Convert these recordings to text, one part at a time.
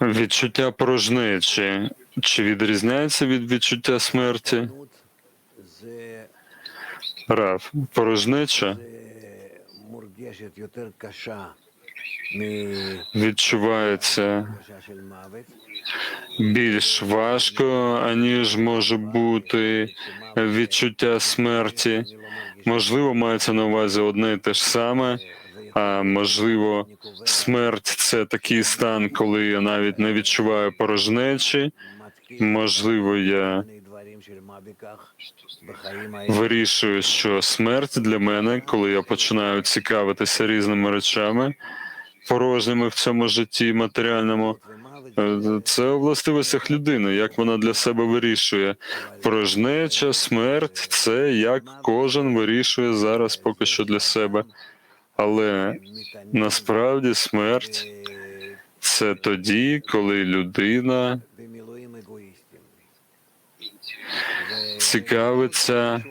Відчуття порожнечі чи відрізняється від відчуття смерті? Рав, порожнеча відчувається більш важко, аніж може бути відчуття смерті. Можливо, мається на увазі одне і те ж саме, а можливо, смерть це такий стан, коли я навіть не відчуваю порожнечі. Можливо, я вирішую, що смерть для мене, коли я починаю цікавитися різними речами, порожніми в цьому житті матеріальному. Е, це у властивостях людини, як вона для себе вирішує. Порожнеча, смерть це як кожен вирішує зараз поки що для себе. Але насправді смерть це тоді, коли людина цікавиться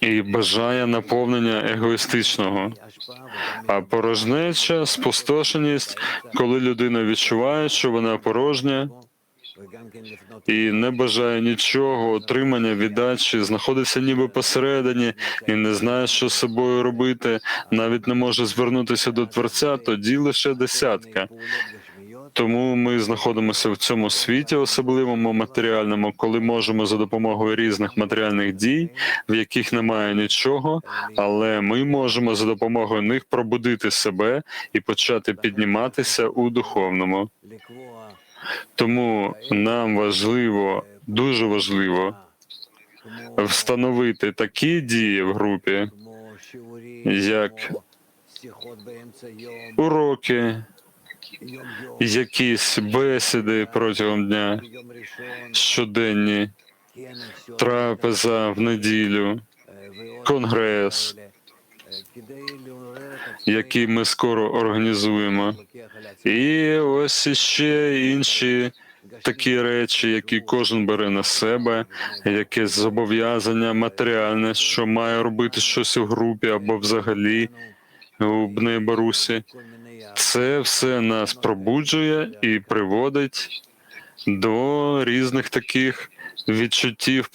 і бажає наповнення егоїстичного, а порожнеча, спустошеність, коли людина відчуває, що вона порожня і не бажає нічого, отримання віддачі, знаходиться ніби посередині і не знає, що з собою робити, навіть не може звернутися до творця, тоді лише десятка. Тому ми знаходимося в цьому світі, особливому матеріальному, коли можемо за допомогою різних матеріальних дій, в яких немає нічого, але ми можемо за допомогою них пробудити себе і почати підніматися у духовному. Тому нам важливо, дуже важливо встановити такі дії в групі, як уроки, якісь бесіди протягом дня, щоденні трапеза в неділю, конгрес які ми скоро організуємо, і ось іще інші. Такі речі, які кожен бере на себе, якесь зобов'язання матеріальне, що має робити щось у групі або взагалі у Бнебарусі, це все нас пробуджує і приводить до різних таких відчуттів.